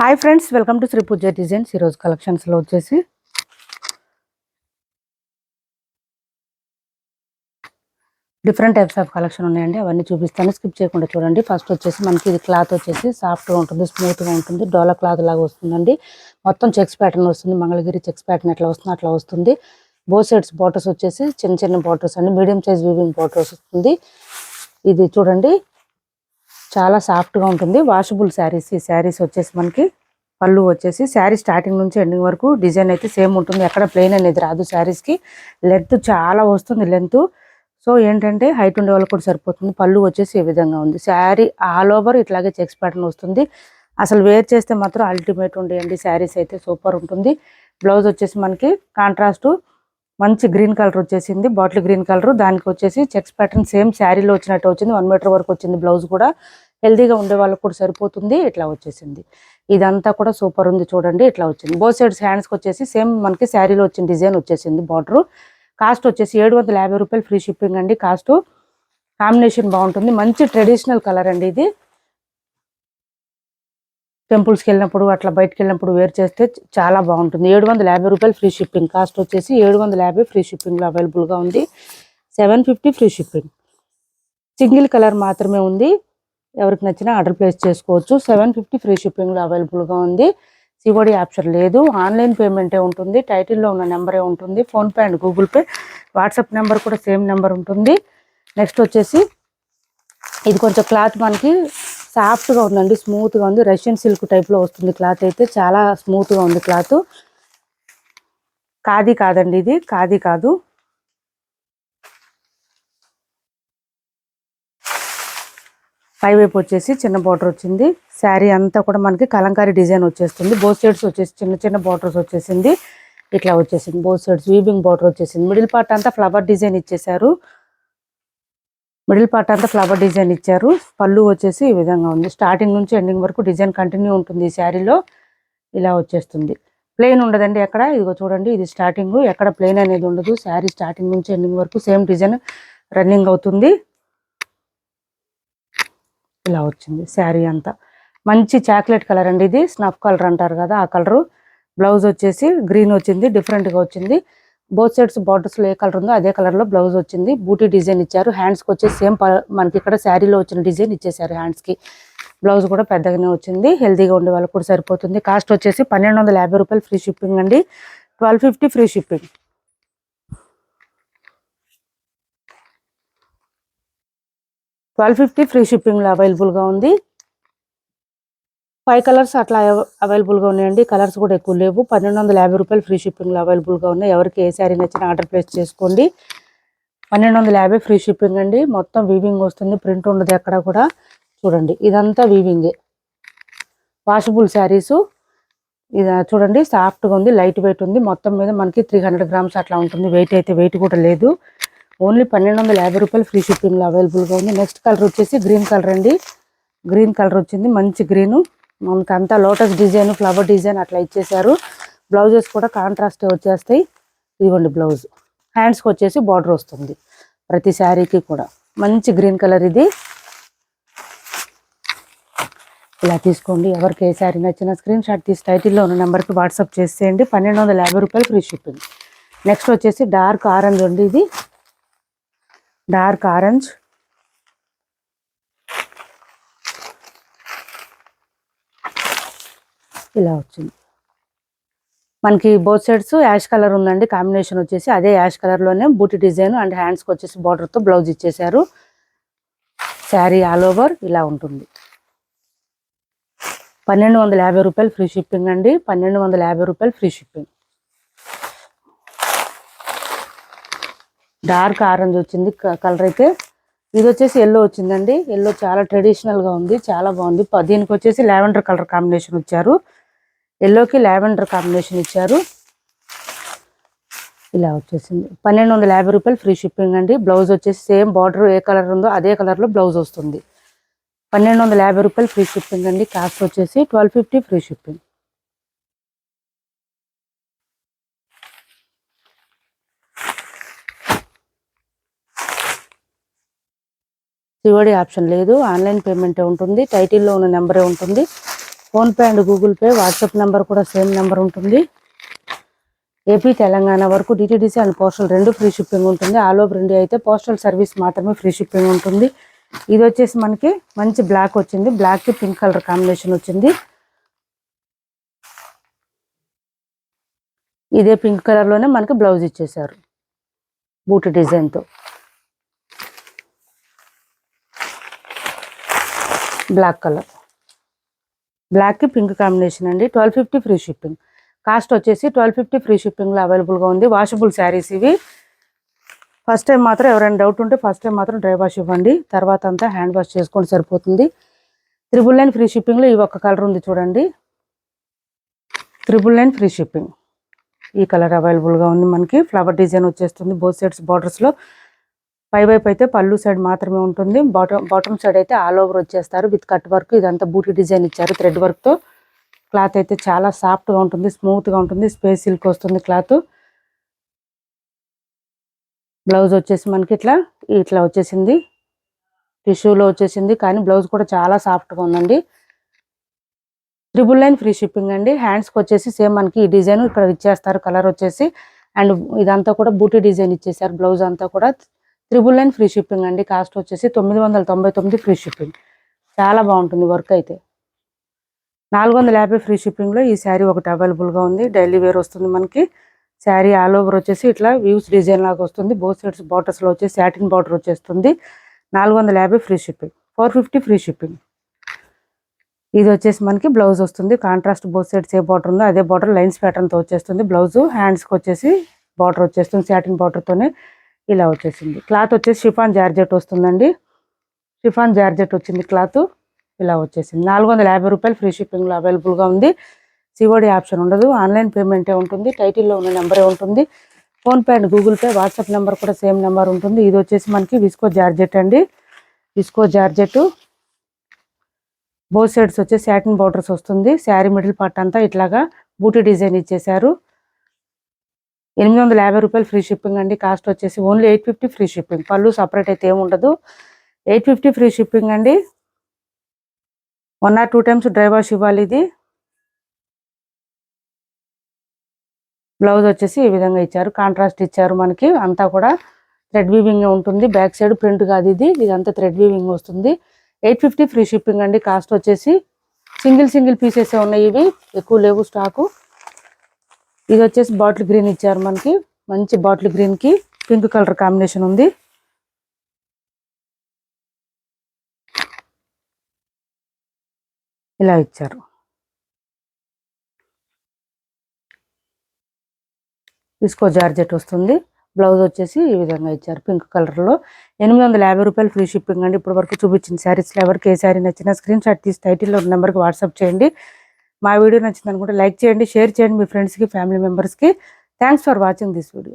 Hi friends welcome to Shri Pooja designs ఈరోజు కలెక్షన్స్లో వచ్చేసి డిఫరెంట్ టైప్స్ ఆఫ్ కలెక్షన్ ఉన్నాయండి. అవన్నీ చూపిస్తాను. స్కిప్ చేయకుండా చూడండి. ఫస్ట్ వచ్చేసి మనకి ఇది క్లాత్ వచ్చేసి సాఫ్ట్గా ఉంటుంది స్మూత్గా ఉంటుంది. డోలా క్లాత్ లాగా వస్తుందండి. మొత్తం చెక్స్ ప్యాటర్న్ వస్తుంది. మంగళగిరి చెక్స్ ప్యాటర్న్ ఎట్లా వస్తుంది అట్లా వస్తుంది. బో సైడ్స్ బార్డర్స్ వచ్చేసి చిన్న చిన్న బార్డర్స్ అండి. మీడియం సైజ్ వీవింగ్ బార్డర్స్ వస్తుంది. ఇది చూడండి. చాలా సాఫ్ట్గా ఉంటుంది. వాషబుల్ శారీస్ ఈ శారీస్ వచ్చేసి మనకి పళ్ళు వచ్చేసి శారీ స్టార్టింగ్ నుంచి ఎండింగ్ వరకు డిజైన్ అయితే సేమ్ ఉంటుంది. ఎక్కడ ప్లెయిన్ అనేది రాదు శారీస్కి లెంత్ చాలా వస్తుంది లెంత్ సో ఏంటంటే హైట్ ఉండే వాళ్ళకి కూడా సరిపోతుంది. పళ్ళు వచ్చేసి ఈ విధంగా ఉంది. శారీ ఆల్ ఓవర్ ఇట్లాగే చెక్స్ ప్యాటర్న్ వస్తుంది. అసలు వేర్ చేస్తే మాత్రం అల్టిమేట్ ఉండేయండి. శారీస్ అయితే సూపర్ ఉంటుంది. బ్లౌజ్ వచ్చేసి మనకి కాంట్రాస్ట్ మంచి గ్రీన్ కలర్ వచ్చేసింది. బాటిల్ గ్రీన్ కలర్ దానికి వచ్చేసి చెక్స్ ప్యాటర్న్ సేమ్ శారీలో వచ్చినట్టు వచ్చింది. వన్ మీటర్ వరకు వచ్చింది బ్లౌజ్ కూడా. హెల్దీగా ఉండే వాళ్ళకి కూడా సరిపోతుంది ఇట్లా వచ్చేసింది. ఇదంతా కూడా సూపర్ ఉంది చూడండి ఇట్లా వచ్చింది. బోత్ సైడ్స్ హ్యాండ్స్కి వచ్చేసి సేమ్ మనకి శారీలో వచ్చిన డిజైన్ వచ్చేసింది బార్డర్. కాస్ట్ వచ్చేసి ఏడు వందల యాభై రూపాయలు ఫ్రీ షిప్పింగ్ అండి కాస్ట్. కాంబినేషన్ బాగుంటుంది మంచి ట్రెడిషనల్ కలర్ అండి ఇది. టెంపుల్స్కి వెళ్ళినప్పుడు అట్లా బయటకు వెళ్ళినప్పుడు వేర్ చేస్తే చాలా బాగుంటుంది. ఏడు వందల యాభై రూపాయలు ఫ్రీ షిప్పింగ్ కాస్ట్ వచ్చేసి ఏడు వందల యాభై ఫ్రీ షిప్పింగ్లో అవైలబుల్గా ఉంది. Seven fifty free shipping. Single colour మాత్రమే ఉంది. ఎవరికి నచ్చినా ఆర్డర్ ప్లేస్ చేసుకోవచ్చు. సెవెన్ ఫిఫ్టీ ఫ్రీ షిప్పింగ్లో అవైలబుల్గా ఉంది. సిఓడి ఆప్షన్ లేదు. ఆన్లైన్ పేమెంటే ఉంటుంది. టైటిల్లో ఉన్న నెంబరే ఉంటుంది. PhonePe and Google Pay. WhatsApp number కూడా సేమ్ నెంబర్ ఉంటుంది. నెక్స్ట్ వచ్చేసి ఇది కొంచెం క్లాత్ మనకి సాఫ్ట్గా ఉందండి. స్మూత్గా ఉంది. రష్యన్ సిల్క్ టైప్లో వస్తుంది క్లాత్ అయితే. చాలా స్మూత్గా ఉంది క్లాత్. కాది కాదండి ఇది. కాది కాదు. పై వైపు వచ్చేసి చిన్న బార్డర్ వచ్చింది. శారీ అంతా కూడా మనకి కలంకారీ డిజైన్ వచ్చేస్తుంది. బోత్ సైడ్స్ వచ్చేసి చిన్న చిన్న బార్డర్స్ వచ్చేసింది. ఇట్లా వచ్చేసింది. బోత్ సైడ్స్ వీవింగ్ బార్డర్ వచ్చేసింది. మిడిల్ పార్ట్ అంతా ఫ్లవర్ డిజైన్ ఇచ్చేసారు మిడిల్ పార్ట్ అంతా ఫ్లవర్ డిజైన్ ఇచ్చారు. పళ్ళు వచ్చేసి ఈ విధంగా ఉంది. స్టార్టింగ్ నుంచి ఎండింగ్ వరకు డిజైన్ కంటిన్యూ ఉంటుంది ఈ శారీలో. ఇలా వచ్చేస్తుంది. ప్లెయిన్ ఉండదండి ఎక్కడ. ఇదిగో చూడండి ఇది స్టార్టింగ్ ఎక్కడ ప్లెయిన్ అనేది ఉండదు. శారీ స్టార్టింగ్ నుంచి ఎండింగ్ వరకు సేమ్ డిజైన్ రన్నింగ్ అవుతుంది. ఇలా వచ్చింది. శారీ అంతా. మంచి చాక్లెట్ కలర్ అండి ఇది. స్నఫ్ కలర్ అంటారు కదా ఆ కలరు. బ్లౌజ్ వచ్చేసి గ్రీన్ వచ్చింది డిఫరెంట్గా వచ్చింది. బోత్ సైడ్స్ బార్డర్స్లో ఏ కలర్ ఉందో అదే కలర్లో బ్లౌజ్ వచ్చింది. బూటీ డిజైన్ ఇచ్చారు. హ్యాండ్స్కి వచ్చేసి సేమ్ మనకి ఇక్కడ శారీలో వచ్చిన డిజైన్ ఇచ్చేసారు హ్యాండ్స్కి బ్లౌజ్ కూడా పెద్దగానే వచ్చింది. హెల్తీగా ఉండే వాళ్ళకి కూడా సరిపోతుంది. కాస్ట్ వచ్చేసి పన్నెండు వందల యాభై రూపాయలు ఫ్రీ షిప్పింగ్ అండి. Twelve fifty free shipping. Twelve fifty free షిప్పింగ్లో అవైలబుల్గా ఉంది. ఫైవ్ కలర్స్ అట్లా అవైలబుల్గా ఉన్నాయండి. కలర్స్ కూడా ఎక్కువ లేవు. పన్నెండు వందల యాభై రూపాయలు ఫ్రీ షిప్పింగ్లో అవైలబుల్గా ఉన్నాయి. ఎవరికి ఏ శారీ నచ్చిన ఆర్డర్ ప్లేస్ చేసుకోండి. పన్నెండు వందల యాభై ఫ్రీ షిప్పింగ్ అండి. మొత్తం వీవింగ్ వస్తుంది. ప్రింట్ ఉండదు ఎక్కడ కూడా. చూడండి. ఇదంతా వీవింగే. వాషబుల్ శారీసు. ఇది చూడండి. సాఫ్ట్గా ఉంది. లైట్ వెయిట్ ఉంది. మొత్తం మీద మనకి త్రీ హండ్రెడ్ గ్రామ్స్ అట్లా ఉంటుంది. వెయిట్ అయితే వెయిట్ కూడా లేదు. ఓన్లీ పన్నెండు వందల యాభై రూపాయలు ఫ్రీ షిప్పింగ్లో అవైలబుల్గా ఉంది. నెక్స్ట్ కలర్ వచ్చేసి గ్రీన్ కలర్ అండి. గ్రీన్ కలర్ వచ్చింది. మంచి గ్రీను. మనకి అంతా లోటస్ డిజైన్ ఫ్లవర్ డిజైన్ అట్లా ఇచ్చేసారు బ్లౌజెస్ కూడా కాంట్రాస్ట్ వచ్చేస్తాయి. ఇదిగోండి బ్లౌజ్. హ్యాండ్స్కి వచ్చేసి బార్డర్ వస్తుంది. ప్రతి శారీకి కూడా. మంచి గ్రీన్ కలర్ ఇది. ఇలా తీసుకోండి. ఎవరికి ఏ శారీ నచ్చిన స్క్రీన్ షాట్ తీసి టైటిల్లో ఉన్న నెంబర్కి వాట్సాప్ చేసేయండి. పన్నెండు వందల యాభై రూపాయలు ఫ్రీ షిప్పింగ్. నెక్స్ట్ వచ్చేసి డార్క్ ఆరెంజ్ ఉంది ఇది. Dark orange. ఇలా వచ్చింది. మనకి బోత్ సైడ్స్ యాష్ కలర్ ఉందండి. కాంబినేషన్ వచ్చేసి అదే యాష్ కలర్లోనే బూటీ డిజైన్ అండ్ హ్యాండ్స్కి వచ్చేసి బార్డర్తో బ్లౌజ్ ఇచ్చేసారు శారీ ఆల్ ఓవర్ ఇలా ఉంటుంది. పన్నెండు వందల యాభై రూపాయలు ఫ్రీ షిప్పింగ్ అండి. పన్నెండు వందల యాభై రూపాయలు ఫ్రీ షిప్పింగ్ డార్క్ ఆరెంజ్ వచ్చింది కలర్ అయితే. ఇది వచ్చేసి ఎల్లో వచ్చిందండి. ఎల్లో చాలా ట్రెడిషనల్గా ఉంది చాలా బాగుంది. దీనికి వచ్చేసి లావెండర్ కలర్ కాంబినేషన్ ఇచ్చారు. ఎల్లోకి లావెండర్ కాంబినేషన్ ఇచ్చారు. ఇలా వచ్చేసింది. పన్నెండు వందల యాభై రూపాయలు ఫ్రీ షిప్పింగ్ అండి. బ్లౌజ్ వచ్చేసి సేమ్ బార్డర్ ఏ కలర్ ఉందో అదే కలర్లో బ్లౌజ్ వస్తుంది. పన్నెండు వందల యాభై రూపాయలు ఫ్రీ షిప్పింగ్ అండి. కాస్ట్ వచ్చేసి twelve fifty free shipping COD option లేదు. ఆన్లైన్ పేమెంటే ఉంటుంది. టైటిల్లో ఉన్న నెంబరే ఉంటుంది. PhonePe and Google Pay WhatsApp number కూడా సేమ్ నెంబర్ ఉంటుంది. ఏపీ తెలంగాణ వరకు డిటీడీసీ అండ్ పోస్టల్ రెండు ఫ్రీ షిప్పింగ్ ఉంటుంది. ఆల్ ఓవర్ ఇండియా అయితే పోస్టల్ సర్వీస్ మాత్రమే ఫ్రీ షిప్పింగ్ ఉంటుంది. ఇది వచ్చేసి మనకి మంచి బ్లాక్ వచ్చింది. బ్లాక్కి పింక్ కలర్ కాంబినేషన్ వచ్చింది. ఇదే పింక్ కలర్లోనే మనకి బ్లౌజ్ ఇచ్చేసారు బూట్ డిజైన్తో. Black colour. బ్లాక్కి పింక్ కాంబినేషన్ అండి. Twelve fifty free shipping. Cost వచ్చేసి ట్వెల్వ్ ఫిఫ్టీ ఫ్రీ షిప్పింగ్లో అవైలబుల్గా ఉంది. వాషబుల్ శారీస్ ఇవి. ఫస్ట్ టైం మాత్రం ఎవరైనా డౌట్ ఉంటే ఫస్ట్ టైం మాత్రం డ్రై వాష్ ఇవ్వండి. తర్వాత అంతా హ్యాండ్ వాష్ చేసుకొని సరిపోతుంది. త్రిబుల్ నైన్ ఫ్రీ షిప్పింగ్లో ఈ ఒక్క కలర్ ఉంది చూడండి. Triple nine free shipping. ఈ కలర్ అవైలబుల్గా ఉంది మనకి. ఫ్లవర్ డిజైన్ వచ్చేస్తుంది బోత్ సైడ్స్ బార్డర్స్లో. పై వైపు అయితే పళ్ళు సైడ్ మాత్రమే ఉంటుంది. బాటమ్ బాటమ్ సైడ్ అయితే ఆల్ ఓవర్ వచ్చేస్తారు. విత్ కట్ వర్క్ ఇదంతా బూటీ డిజైన్ ఇచ్చారు థ్రెడ్ వర్క్తో క్లాత్ అయితే చాలా సాఫ్ట్గా ఉంటుంది స్మూత్గా ఉంటుంది స్పేస్ సిల్క్ వస్తుంది క్లాత్ బ్లౌజ్ వచ్చేసి మనకి ఇట్లా ఇట్లా వచ్చేసింది. టిష్యూలో వచ్చేసింది కానీ బ్లౌజ్ కూడా చాలా సాఫ్ట్గా ఉందండి. ట్రిపుల్ నైన్ ఫ్రీ షిప్పింగ్ అండి. హ్యాండ్స్కి వచ్చేసి సేమ్ మనకి ఈ డిజైన్ ఇక్కడ ఇచ్చేస్తారు కలర్ వచ్చేసి. అండ్ ఇదంతా కూడా బూటీ డిజైన్ ఇచ్చేసారు బ్లౌజ్ అంతా కూడా. త్రిబుల్ నైన్ ఫ్రీ షిప్పింగ్ అండి. కాస్ట్ వచ్చేసి తొమ్మిది వందల తొంభై తొమ్మిది ఫ్రీ షిప్పింగ్ చాలా బాగుంటుంది వర్క్ అయితే. నాలుగు వందల యాభై ఫ్రీ షిప్పింగ్లో ఈ శారీ ఒకటి అవైలబుల్గా ఉంది. డైలీ వేర్ వస్తుంది మనకి. శారీ ఆల్ ఓవర్ వచ్చేసి ఇట్లా వ్యూస్ డిజైన్ లాగా వస్తుంది. బోత్ సైడ్స్ బార్డర్స్లో వచ్చేసి సాటిన్ బార్డర్ వచ్చేస్తుంది. నాలుగు వందల యాభై free shipping four fifty free shipping ఇది వచ్చేసి మనకి బ్లౌజ్ వస్తుంది. కాంట్రాస్ట్ బోత్ సైడ్స్ ఏ బార్డర్ ఉందో అదే బార్డర్ లైన్స్ ప్యాటర్న్తో వచ్చేస్తుంది. బ్లౌజ్ హ్యాండ్స్కి వచ్చేసి బార్డర్ వచ్చేస్తుంది సాటిన్ బార్డర్తోనే ఇలా వచ్చేసింది. క్లాత్ వచ్చేసి షిఫాన్ జార్జెట్ వస్తుందండి. షిఫాన్ జార్జెట్ వచ్చింది క్లాత్. ఇలా వచ్చేసింది. నాలుగు వందల యాభై రూపాయలు ఫ్రీ షిప్పింగ్లో అవైలబుల్గా ఉంది. సిఓడి ఆప్షన్ ఉండదు. ఆన్లైన్ పేమెంటే ఉంటుంది. టైటిల్లో ఉన్న నెంబరే ఉంటుంది. PhonePe and Google Pay WhatsApp number కూడా సేమ్ నెంబర్ ఉంటుంది. ఇది వచ్చేసి మనకి విస్కో జార్జెట్ అండి. Viscose georgette. బోత్ సైడ్స్ వచ్చి శాటిన్ బార్డర్స్ వస్తుంది. శారీ మిడిల్ పార్ట్ అంతా ఇట్లాగా బూటీ డిజైన్ ఇచ్చేసారు ఎనిమిది వందల యాభై రూపాయలు ఫ్రీ షిప్పింగ్ అండి. కాస్ట్ వచ్చేసి only eight fifty free shipping. పళ్ళు సపరేట్ అయితే ఏముండదు ఉండదు. ఎయిట్ ఫిఫ్టీ ఫ్రీ షిప్పింగ్ అండి. One or two times dry wash ఇవ్వాలి ఇది. బ్లౌజ్ వచ్చేసి ఈ విధంగా ఇచ్చారు. కాంట్రాస్ట్ ఇచ్చారు మనకి. అంతా కూడా థ్రెడ్ వీవింగ్ ఉంటుంది. బ్యాక్ సైడ్ ప్రింట్ కాదు ఇది. ఇదంతా థ్రెడ్ వీవింగ్ వస్తుంది. ఎయిట్ ఫిఫ్టీ ఫ్రీ షిప్పింగ్ అండి. కాస్ట్ వచ్చేసి సింగిల్ సింగిల్ పీసెస్ ఉన్నాయి ఇవి? ఎక్కువ లేవు స్టాకు. ఇది వచ్చేసి బాటిల్ గ్రీన్ ఇచ్చారు మనకి. మంచి బాటిల్ గ్రీన్కి పింక్ కలర్ కాంబినేషన్ ఉంది. ఇలా ఇచ్చారు. తీసుకో జార్జెట్ వస్తుంది. బ్లౌజ్ వచ్చేసి ఈ విధంగా ఇచ్చారు పింక్ కలర్లో ఎనిమిది వందల యాభై రూపాయలు ఫ్రీ షిప్పింగ్ అండి. ఇప్పటి వరకు చూపించిన శారీస్లో ఎవరికి ఏ శారీ నచ్చినా స్క్రీన్ షాట్ తీసి టైటిల్లో ఉన్న నెంబర్కి వాట్సాప్ చేయండి. మా వీడియో నచ్చింది అనుకుంటే లైక్ చేయండి షేర్ చేయండి మీ ఫ్రెండ్స్కి ఫ్యామిలీ మెంబర్స్కి thanks for watching this video